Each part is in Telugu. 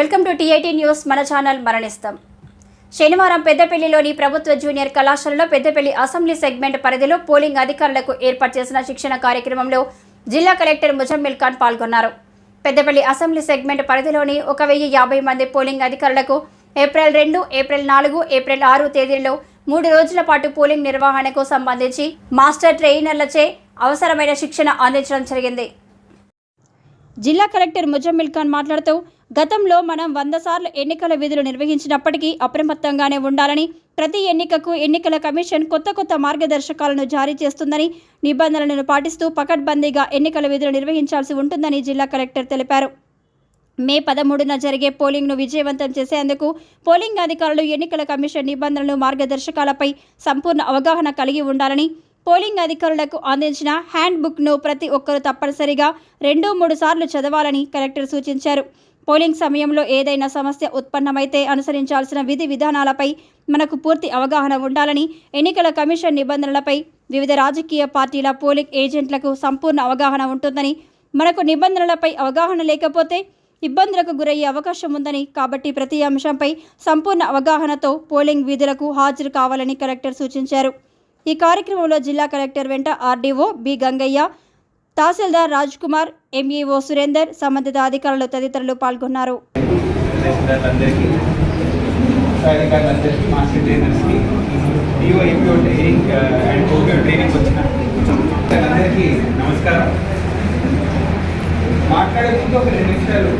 Welcome to TIT news. మన ఛానల్ మరణిస్తాం. శనివారం పెద్దపల్లిలోని ప్రభుత్వ జూనియర్ కళాశాలలో పెద్దపల్లి అసెంబ్లీ సెగ్మెంట్ పరిధిలో పోలింగ్ అధికారులకు ఏర్పాటు చేసిన శిక్షణ కార్యక్రమంలో జిల్లా కలెక్టర్ ముజమ్మిల్ ఖాన్ పాల్గొన్నారు. పెద్దపల్లి అసెంబ్లీ సెగ్మెంట్ పరిధిలోని ఒక వెయ్యి యాభై మంది పోలింగ్ అధికారులకు ఏప్రిల్ రెండు ఏప్రిల్ నాలుగు ఏప్రిల్ ఆరు తేదీల్లో మూడు రోజుల పాటు పోలింగ్ నిర్వహణకు సంబంధించి మాస్టర్ ట్రైనర్లచే అవసరమైన శిక్షణ అందించడం జరిగింది. జిల్లా కలెక్టర్ ముజమ్మిల్ ఖాన్ మాట్లాడుతూ గతంలో మనం వంద సార్లు ఎన్నికల విధులు నిర్వహించినప్పటికీ అప్రమత్తంగానే ఉండాలని ప్రతి ఎన్నికకు ఎన్నికల కమిషన్ కొత్త కొత్త మార్గదర్శకాలను జారీ చేస్తుందని నిబంధనలను పాటిస్తూ పకడ్బందీగా ఎన్నికల విధులు నిర్వహించాల్సి ఉంటుందని జిల్లా కలెక్టర్ తెలిపారు. మే పదమూడున జరిగే పోలింగ్ను విజయవంతం చేసేందుకు పోలింగ్ అధికారులు ఎన్నికల కమిషన్ నిబంధనలు మార్గదర్శకాలపై సంపూర్ణ అవగాహన కలిగి ఉండాలని పోలింగ్ అధికారులకు అందించిన హ్యాండ్ బుక్ను ప్రతి ఒక్కరూ తప్పనిసరిగా రెండు మూడు సార్లు చదవాలని కలెక్టర్ సూచించారు. పోలింగ్ సమయంలో ఏదైనా సమస్య ఉత్పన్నమైతే అనుసరించాల్సిన విధి విధానాలపై మనకు పూర్తి అవగాహన ఉండాలని ఎన్నికల కమిషన్ నిబంధనలపై వివిధ రాజకీయ పార్టీల పోలింగ్ ఏజెంట్లకు సంపూర్ణ అవగాహన ఉంటుందని మనకు నిబంధనలపై అవగాహన లేకపోతే ఇబ్బందులకు గురయ్యే అవకాశం ఉందని కాబట్టి ప్రతి అంశంపై సంపూర్ణ అవగాహనతో పోలింగ్ విధులకు హాజరు కావాలని కలెక్టర్ సూచించారు. ఈ కార్యక్రమంలో జిల్లా కలెక్టర్ వెంట RDO B Gangaiah tahsildar Raj Kumar MEO Surender సంబంధిత అధికారులు తదితరులు పాల్గొన్నారు. నమస్కారం. మాట్లాడే ముందు ఒక రెండు నిమిషాలు.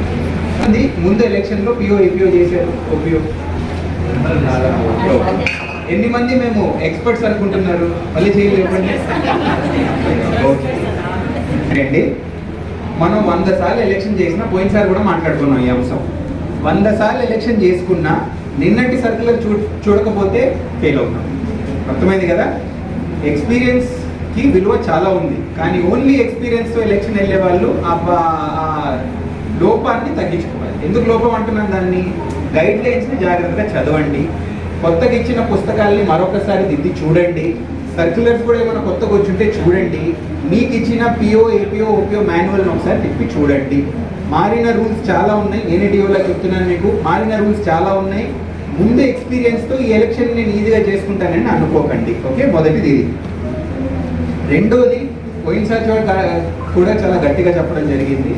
అది ముందు ఎలక్షన్లో పిఓ ఎంపీఓ చేశారు. ఓపీఓ ఎన్ని మంది మేము ఎక్స్పర్ట్స్ అనుకుంటున్నారు? మళ్ళీ చేయలేదండి రండి అండి మనం వంద సార్లు ఎలక్షన్ చేసినా పోయినసారి కూడా మాట్లాడుకున్నాం ఈ అంశం. వంద సార్లు ఎలక్షన్ చేసుకున్నా నిన్నటి సర్కులర్ చూ చూడకపోతే ఫెయిల్ అవుతాం. అర్థమైంది కదా? ఎక్స్పీరియన్స్కి విలువ చాలా ఉంది. కానీ ఓన్లీ ఎక్స్పీరియన్స్తో ఎలక్షన్ వెళ్ళే వాళ్ళు ఆ ఆ లోపాన్ని తగ్గించుకోవాలి. ఎందుకు లోపం అంటున్నాను దాన్ని? గైడ్ లైన్స్ని జాగ్రత్తగా చదవండి. కొత్తగా ఇచ్చిన పుస్తకాల్ని మరొకసారి దిద్ది చూడండి. సర్క్యులర్స్ కూడా ఏమైనా కొత్తగా వచ్చుంటే చూడండి. మీకు ఇచ్చిన పిఓ ఏపీఓ ఓపీఓ మాన్యువల్ ఒకసారి తిప్పి చూడండి. మారిన రూల్స్ చాలా ఉన్నాయి. నేను టీవీలో చెప్తున్నాను మీకు. మారిన రూల్స్ చాలా ఉన్నాయి. ముందు ఎక్స్పీరియన్స్తో ఈ ఎలక్షన్ నేను ఈజీగా చేసుకుంటానని అనుకోకండి. ఓకే మొదటిది ఇది. రెండోది పోయినసారి చోట కూడా చాలా గట్టిగా చెప్పడం జరిగింది.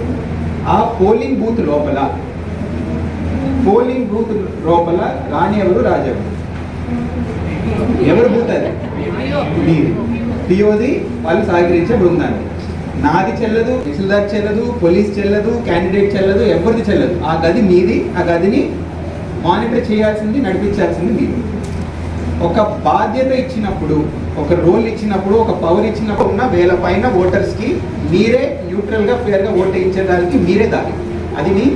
ఆ పోలింగ్ బూత్ లోపల పోలింగ్ బూత్ లోపల రాని ఎవరు రాజెవరు ఎవరు బూత్ అది? మీది టీఓది వాళ్ళు సహకరించే బృందాన్ని. నాది చెల్లదు తహసీల్దార్ చెల్లదు పోలీస్ చెల్లదు క్యాండిడేట్ చెల్లదు ఎవరిది చెల్లదు. ఆ గది మీది ఆ గదిని మానిటర్ చేయాల్సింది నడిపించాల్సింది మీరు ఒక బాధ్యత ఇచ్చినప్పుడు ఒక రోల్ ఇచ్చినప్పుడు ఒక పవర్ ఇచ్చినప్పుడు ఉన్న వేల పైన ఓటర్స్కి మీరే న్యూట్రల్గా ఫేర్గా ఓట్ వేయించడానికి మీరే దారి. అది మీ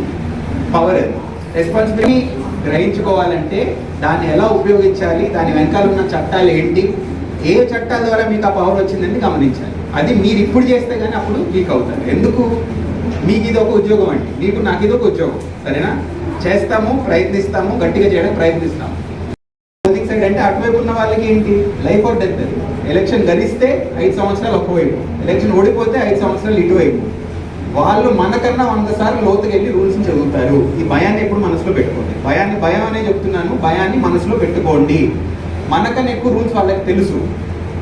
పవర్ అది రెస్పాన్సిబిలిటీ గ్రహించుకోవాలంటే దాన్ని ఎలా ఉపయోగించాలి దాని వెనకాల ఉన్న చట్టాలు ఏంటి ఏ చట్టాల ద్వారా మీకు ఆ పవర్ వచ్చిందని గమనించాలి. అది మీరు ఇప్పుడు చేస్తే కానీ అప్పుడు వీక్ అవుతారు. ఎందుకు? మీకు ఇది ఒక ఉద్యోగం అండి. మీకు నాకు ఇది ఒక ఉద్యోగం. సరేనా? చేస్తాము ప్రయత్నిస్తాము గట్టిగా చేయడానికి ప్రయత్నిస్తాము. పోలింగ్ సైడ్ అంటే అటువైపు ఉన్న వాళ్ళకి ఏంటి? లైఫ్ ఆర్ డెత్ అది. ఎలక్షన్ గెలిస్తే ఐదు సంవత్సరాలు ఒకవైపు. ఎలక్షన్ ఓడిపోతే ఐదు సంవత్సరాలు ఇటువైపు. వాళ్ళు మనకన్నా వంద సార్లు లోతుకి వెళ్ళి రూల్స్ చదువుతారు. ఈ భయాన్ని ఎప్పుడు మనసులో పెట్టుకోండి. భయాన్ని భయం అనే చెప్తున్నాను. భయాన్ని మనసులో పెట్టుకోండి. మనకన్నా ఎక్కువ రూల్స్ వాళ్ళకి తెలుసు.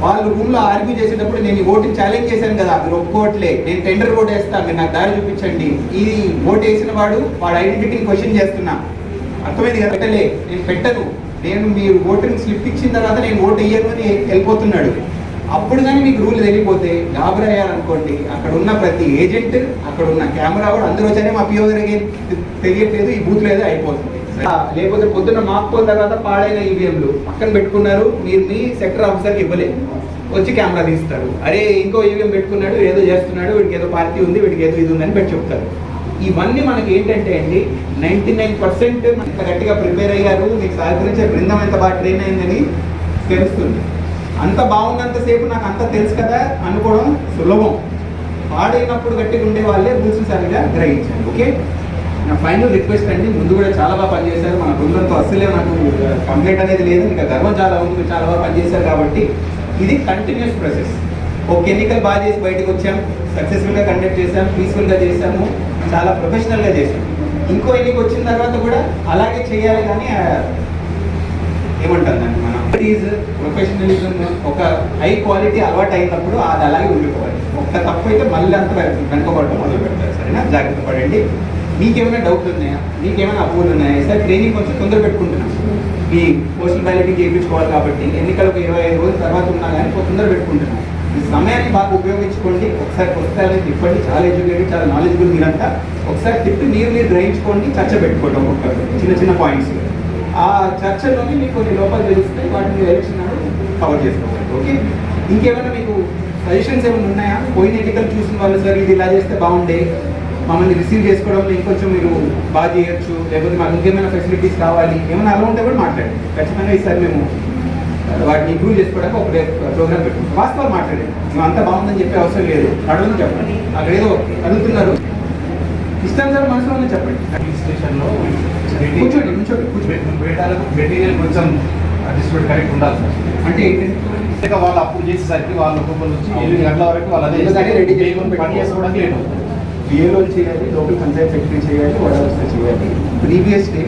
వాళ్ళు రూమ్లో ఆర్గ్యూ చేసేటప్పుడు నేను ఈ ఛాలెంజ్ చేశాను కదా మీరు ఒప్పుకోవట్లే. నేను టెండర్ ఓట్ వేస్తా మీరు నాకు దారి చూపించండి. ఈ ఓటు వేసిన వాడు వాడు ఐడెంటిటీని క్వశ్చన్ చేస్తున్నా. అర్థమైంది కదా? పెట్టలే. నేను పెట్టను. నేను మీరు ఓటింగ్ స్లిప్ ఇచ్చిన తర్వాత నేను ఓటు వేయను అని వెళ్ళిపోతున్నాడు. అప్పుడు కానీ మీకు రూల్ తెలియపోతే గాబర్ అయ్యారనుకోండి అక్కడ ఉన్న ప్రతి ఏజెంట్ అక్కడ ఉన్న కెమెరా కూడా అందరూ వచ్చారే మా పిఓ గారికి తెలియట్లేదు. ఈ బూత్ లేదో అయిపోతుంది. లేకపోతే పొద్దున్న మాక్పోయిన తర్వాత పాడైన ఈవీఎంలు పక్కన పెట్టుకున్నారు. మీరు మీ సెక్టర్ ఆఫీసర్కి ఇవ్వలేదు వచ్చి కెమెరా తీస్తారు. అరే ఇంకో ఈవీఎం పెట్టుకున్నాడు ఏదో చేస్తున్నాడు వీడికి ఏదో పార్టీ ఉంది వీడికి ఏదో ఇది ఉందని పెట్టి చెప్తారు. ఇవన్నీ మనకి ఏంటంటే అండి నైంటీ నైన్ పర్సెంట్ ఇంత గట్టిగా ప్రిపేర్ అయ్యారు. మీకు సహకరించే బృందం ఎంత బాగా ట్రైన్ అయిందని తెలుస్తుంది. అంత బాగున్నంతసేపు నాకు అంత తెలుసు కదా అనుకోవడం సులభం. పాడైనప్పుడు గట్టిగా ఉండే వాళ్ళే రూల్స్ సరిగా గ్రహించారు ఓకే? నా ఫైనల్ రిక్వెస్ట్ అండి ముందు కూడా చాలా బాగా పనిచేశారు. మన బృందంతో అస్సలే నాకు కంప్లైంట్ అనేది లేదు. ఇంకా గర్వం చాలా ఉంది. చాలా బాగా పనిచేశారు కాబట్టి ఇది కంటిన్యూస్ ప్రాసెస్ ఒక ఎన్నికలు బాగా చేసి బయటకు వచ్చాం. సక్సెస్ఫుల్గా కండక్ట్ చేశాం. పీస్ఫుల్గా చేశాము. చాలా ప్రొఫెషనల్గా చేశాం. ఇంకో ఎన్నిక వచ్చిన తర్వాత కూడా అలాగే చేయాలి కానీ ఏమంటుంది ఏమంటాం దాన్ని మనం? ఈజ్ ప్రొఫెషనలిజం ఒక హై క్వాలిటీ అలవాటు అయినప్పుడు అది అలాగే ఉండిపోవాలి. ఒక్క తప్పు అయితే మళ్ళీ అంత వెనుకబడటం మొదలు పెడతారు సరేనా? జాగ్రత్త పడండి. మీకేమైనా డౌట్లు ఉన్నాయా? మీకేమైనా అప్పులు ఉన్నాయా? సార్ ట్రైనింగ్ కొంచెం తొందర పెట్టుకుంటున్నాం. మీ పోస్టల్ బ్యాలెటింగ్ చేయించుకోవాలి కాబట్టి ఎన్నికలకు ఇరవై ఐదు రోజుల తర్వాత ఉన్నా కానీ కొంచెం తొందర పెట్టుకుంటున్నాం. ఈ సమయాన్ని బాగా ఉపయోగించుకోండి. ఒకసారి పుస్తకాలను తిప్పండి చాలా ఎడ్యుకేటెడ్ చాలా నాలెడ్జబుల్ మీరంతా. ఒకసారి తిప్పి మీరు మీరు గ్రహించుకోండి. చర్చ పెట్టుకోవడం ఒక చిన్న చిన్న పాయింట్స్ ఆ చర్చలోనే మీకు కొన్ని లోపాలు తెలుస్తాయి. వాటిని ఎలక్షన్ కవర్ చేసుకోవాలి. ఓకే ఇంకేమైనా మీకు సజెషన్స్ ఏమైనా ఉన్నాయా? పోయిన ఎన్నికలు చూసిన వాళ్ళు సార్ ఇది ఇలా చేస్తే బాగుండే. మమ్మల్ని రిసీవ్ చేసుకోవడంలో ఇంకొంచెం మీరు బాగా చేయొచ్చు లేకపోతే మాకు ఇంకేమైనా ఫెసిలిటీస్ కావాలి ఏమైనా అలా ఉంటే కూడా మాట్లాడండి. ఖచ్చితంగా ఈసారి మేము వాటిని ఇంప్రూవ్ చేసుకోవడానికి ఒక ప్రోగ్రామ్ పెట్టుకుంటాం. వాస్తవాలు మాట్లాడండి. మేము అంతా బాగుందని చెప్పే అవసరం లేదు. అడగని చెప్పండి. అక్కడ ఏదో అడుగుతున్నారు. ఇష్టం సార్ మనసులో ఉందని చెప్పండి. స్టేషన్లో కూర్చోండి కూర్చోండి కూర్చోండి. వేయడానికి మెటీరియల్ కొంచెం డిస్ట్రిబ్యూట్ కరెక్ట్ ఉండాలి సార్. అంటే ఏంటంటే వాళ్ళు అప్పుడు చేసేసరికి వాళ్ళ ఒక్కొక్కరు వచ్చి ఎనిమిది గంటల వరకు వాళ్ళు అదే రెడీ. చేసుకొని పని చేసుకోవడానికి లేట్ అవుతుంది బిఏలో చేయాలి లోకల్ పంచాయత్ సెక్రటరీ చేయాలి వాడాల్సిన చేయాలి. Previous day